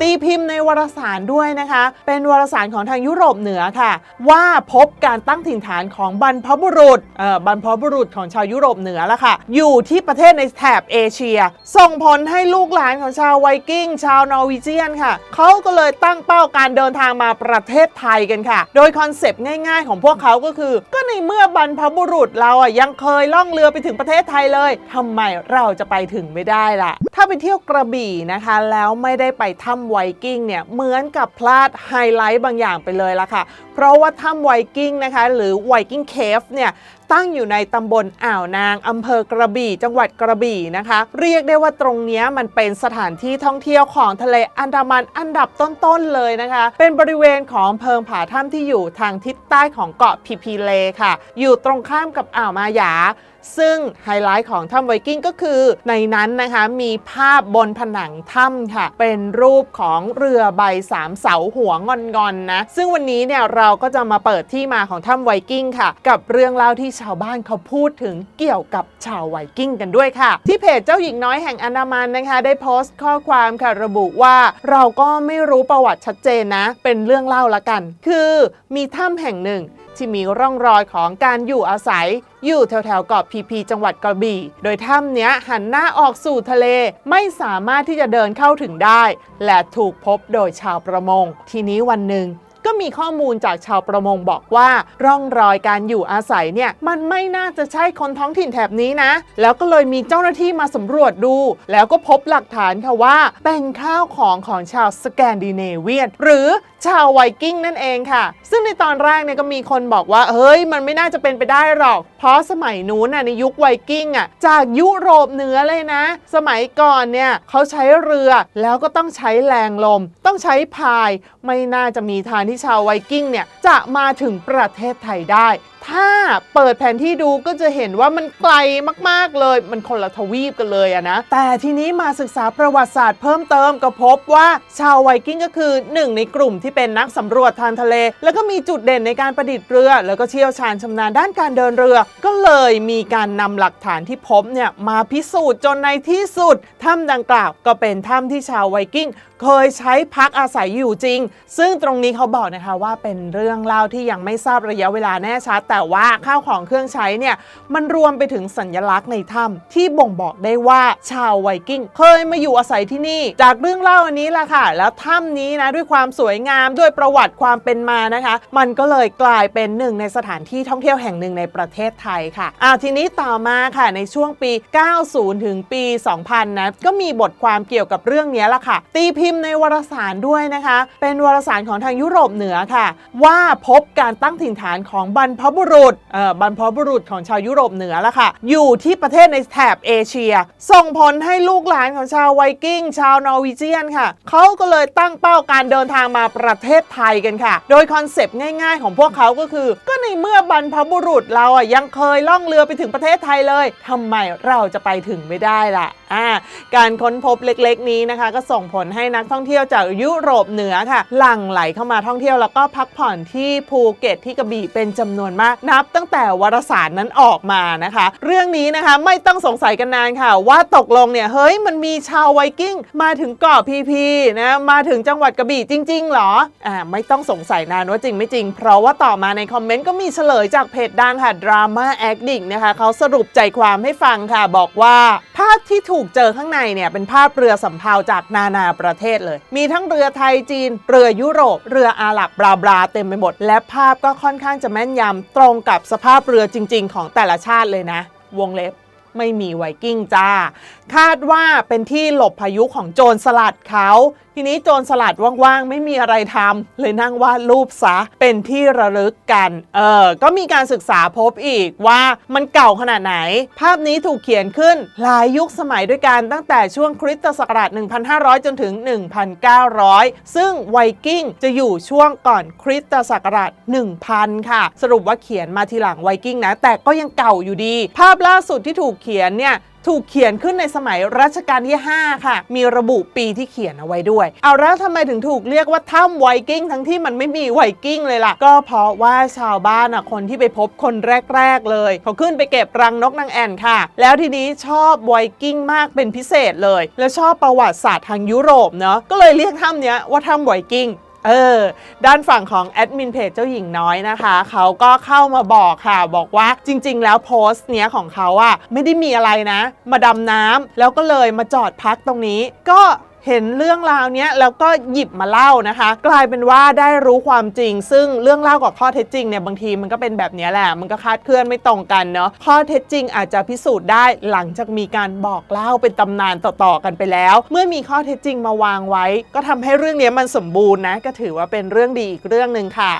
ตีพิมพ์ในวารสารด้วยนะคะ เป็นวารสารของทางยุโรปเหนือค่ะ ว่าพบการตั้งถิ่นฐานของบรรพบุรุษเอ่อบรรพบุรุษของชาวยุโรปเหนือละค่ะ อยู่ที่ประเทศในแถบเอเชีย ส่งผลให้ลูกหลานของชาวไวกิ้ง ชาวนอร์วีเจียนค่ะ เขาก็เลยตั้งเป้าการเดินทางมาประเทศไทยกันค่ะ โดยคอนเซปต์ง่ายๆ ของพวกเขาก็คือ ก็ในเมื่อบรรพบุรุษเราอะยังเคยล่องเรือไปถึงประเทศไทยเลยทำไมเราจะไปถึงไม่ได้ล่ะ ถ้าไปเที่ยวกระบี่นะคะ แล้วไม่ได้ไปถ้ำไวกิ้งเนี่ยเหมือนกับพลาดไฮไลท์บางอย่างไปเลยละค่ะ เพราะว่าถ้ำไวกิ้งนะคะหรือไวกิ้งเคฟเนี่ย ตั้งอยู่ในตำบลอ่าวนางอำเภอกระบี่ จังหวัดกระบี่นะคะ เรียกได้ว่าตรงนี้มันเป็นสถานที่ท่องเที่ยวของทะเลอันดามันอันดับต้นๆเลยนะคะ เป็นบริเวณของเพิงผาถ้ำที่อยู่ทางทิศใต้ของเกาะพีพีเลค่ะ อยู่ตรงข้ามกับอ่าวมายาซึ่งไฮไลท์ของถ้ำไวกิ้งก็คือในนั้นนะคะมีภาพบนผนังถ้ำค่ะ เป็นรูปของเรือใบสามเสาหัวงอนๆนะซึ่งวันนี้เนี่ยเราก็จะมาเปิดที่มาของถ้ำไวกิ้งค่ะ กับเรื่องเล่าที่ชาวบ้านเขาพูดถึงเกี่ยวกับชาวไวกิ้งกันด้วยค่ะ ที่เพจเจ้าหญิงน้อยแห่งอนดามันนะคะ ได้โพสต์ข้อความค่ะระบุว่าเราก็ไม่รู้ประวัติชัดเจนนะ เป็นเรื่องเล่าละกัน คือมีถ้ำแห่งหนึ่งที่มีร่องรอยของการอยู่อาศัย อยู่แถวๆเกาะพีพีจังหวัดกระบี่ โดยถ้ำเนี้ยหันหน้าออกสู่ทะเลไม่สามารถที่จะเดินเข้าถึงได้ และถูกพบโดยชาวประมง ทีนี้วันหนึ่ง ก็มีข้อมูลจากชาวประมงบอกว่าร่องรอยการอยู่อาศัยเนี่ยมันไม่น่าจะใช่คนท้องถิ่นแถบนี้นะ แล้วก็เลยมีเจ้าหน้าที่มาสำรวจดู แล้วก็พบหลักฐานค่ะว่า เป็นข้าวของของชาวสแกนดิเนเวียนหรือชาวไวกิ้งนั่นเองค่ะ ซึ่งในตอนแรกเนี่ยก็มีคนบอกว่า เฮ้ย มันไม่น่าจะเป็นไปได้หรอก เพราะสมัยนู้นน่ะในยุคไวกิ้งอะจากยุโรปเหนือเลยนะ สมัยก่อนเนี่ยเขาใช้เรือแล้วก็ต้องใช้แรงลม ต้องใช้พาย ไม่น่าจะมีทางที่ชาวไวกิ้งเนี่ยจะมาถึงประเทศไทยได้ถ้าเปิดแผนที่ดูก็จะเห็นว่ามันไกลมากๆเลย มันคนละทวีปกันเลยอะนะ แต่ทีนี้มาศึกษาประวัติศาสตร์เพิ่มเติมก็พบว่าชาวไวกิ้งก็คือหนึ่งในกลุ่มที่เป็นนักสำรวจทางทะเล แล้วก็มีจุดเด่นในการประดิษฐ์เรือ แล้วก็เชี่ยวชาญชำนาญด้านการเดินเรือ ก็เลยมีการนำหลักฐานที่พบเนี่ยมาพิสูจน์จนในที่สุดถ้ำดังกล่าวก็เป็นถ้ำที่ชาวไวกิ้งเคยใช้พักอาศัยอยู่จริง ซึ่งตรงนี้เขาบอกนะคะว่าเป็นเรื่องเล่าที่ยังไม่ทราบระยะเวลาแน่ชัดแต่ว่าข้าวของเครื่องใช้เนี่ยมันรวมไปถึงสัญลักษณ์ในถ้ำที่บ่งบอกได้ว่าชาวไวกิ้งเคยมาอยู่อาศัยที่นี่ จากเรื่องเล่าอันนี้แหละค่ะ แล้วถ้ำนี้นะด้วยความสวยงามด้วยประวัติความเป็นมานะคะ มันก็เลยกลายเป็นหนึ่งในสถานที่ท่องเที่ยวแห่งหนึ่งในประเทศไทยค่ะอ่าทีนี้ต่อมาค่ะในช่วงปี 90 ถึงปี 2000 นะก็มีบทความเกี่ยวกับเรื่องนี้ละค่ะ ตีพิมพ์ในวารสารด้วยนะคะ เป็นวารสารของทางยุโรปเหนือค่ะ ว่าพบการตั้งถิ่นฐานของบรรพบุรุษเอ่อบรรพบุรุษของชาวยุโรปเหนือละค่ะ อยู่ที่ประเทศในแถบเอเชีย ส่งผลให้ลูกหลานของชาวไวกิ้ง ชาวนอร์วีเจียนค่ะ เขาก็เลยตั้งเป้าการเดินทางมาประเทศไทยกันค่ะ โดยคอนเซปต์ง่ายๆ ของพวกเขาก็คือ ก็ในเมื่อบรรพบุรุษเราอะยังเคยล่องเรือไปถึงประเทศไทยเลยทำไมเราจะไปถึงไม่ได้ล่ะ อ่าการค้นพบเล็กๆ นี้นะคะ ก็ส่งผลให้นักท่องเที่ยวจากยุโรปเหนือค่ะหลั่งไหลเข้ามาท่องเที่ยวแล้วก็พักผ่อนที่ภูเก็ตที่กระบี่เป็นจำนวนมากนับ ตั้งแต่วารสารนั้นออกมานะคะ เรื่องนี้นะคะไม่ต้องสงสัยกันนานค่ะ ว่าตกลงเนี่ยเฮ้ยมันมีชาวไวกิ้งมาถึงเกาะพีพีนะมาถึงจังหวัดกระบี่จริง ๆ หรออ่าไม่ต้องสงสัยนานว่าจริงไม่จริง เพราะว่าต่อมาในคอมเมนต์ก็มีเฉลยจากเพจดังค่ะ Drama Addict นะคะเขาสรุปใจความให้ฟังค่ะบอกว่าภาพที่ถูกูกเจอข้างในเนี่ยเป็นภาพเรือสำเภาจากนานาประเทศเลย มีทั้งเรือไทยจีน เรือยุโรป เรืออาหรับบราบราเต็มไปหมด และภาพก็ค่อนข้างจะแม่นยำตรงกับสภาพเรือจริง ๆ ของแต่ละชาติเลยนะ วงเล็บ ไม่มีไวกิ้งจ้า คาดว่าเป็นที่หลบพายุของโจรสลัดเขา ทีนี้โจรสลัดว่างๆ ไม่มีอะไรทำเลยนั่งวาดรูปซะ เป็นที่ระลึกกัน เออ ก็มีการศึกษาพบอีกว่ามันเก่าขนาดไหน ภาพนี้ถูกเขียนขึ้นหลายยุคสมัยด้วยกันตั้งแต่ช่วงคริสตศักราช 1,500 จนถึง 1,900 ซึ่งไวกิ้งจะอยู่ช่วงก่อนคริสตศักราช 1,000 ค่ะ สรุปว่าเขียนมาทีหลังไวกิ้งนะ แต่ก็ยังเก่าอยู่ดี ภาพล่าสุดที่ถูกเขียนเนี่ยถูกเขียนขึ้นในสมัยรัชกาลที่ 5 ค่ะ มีระบุปีที่เขียนเอาไว้ด้วย เอาแล้วทำไมถึงถูกเรียกว่าถ้ำไวกิ้งทั้งที่มันไม่มีไวกิ้งเลยล่ะ ก็เพราะว่าชาวบ้านอะคนที่ไปพบคนแรก ๆ เลย เขาขึ้นไปเก็บรังนกนางแอ่นค่ะ แล้วทีนี้ชอบไวกิ้งมากเป็นพิเศษเลย แล้วชอบประวัติศาสตร์ทางยุโรปเนาะก็เลยเรียกถ้ำเนี้ยว่าถ้ำไวกิ้ง เออด้านฝั่งของแอดมินเพจเจ้าหญิงน้อยนะคะ เขาก็เข้ามาบอกค่ะ บอกว่าจริง ๆ แล้วโพสต์เนี้ยของเขาอะไม่ได้มีอะไรนะ มาดำน้ำแล้วก็เลยมาจอดพักตรงนี้ ก็ เห็นเรื่องราวเนี้ยแล้วก็หยิบมาเล่านะคะ กลายเป็นว่าได้รู้ความจริง ซึ่งเรื่องเล่ากับข้อเท็จจริงเนี่ยบางทีมันก็เป็นแบบนี้แหละมันก็คาดเคลื่อนไม่ตรงกันเนาะข้อเท็จจริงอาจจะพิสูจน์ได้หลังจากมีการบอกเล่าเป็นตำนานต่อๆกันไปแล้ว เมื่อมีข้อเท็จจริงมาวางไว้ ก็ทำให้เรื่องนี้มันสมบูรณ์นะก็ถือว่าเป็นเรื่องดีอีกเรื่องหนึ่งค่ะ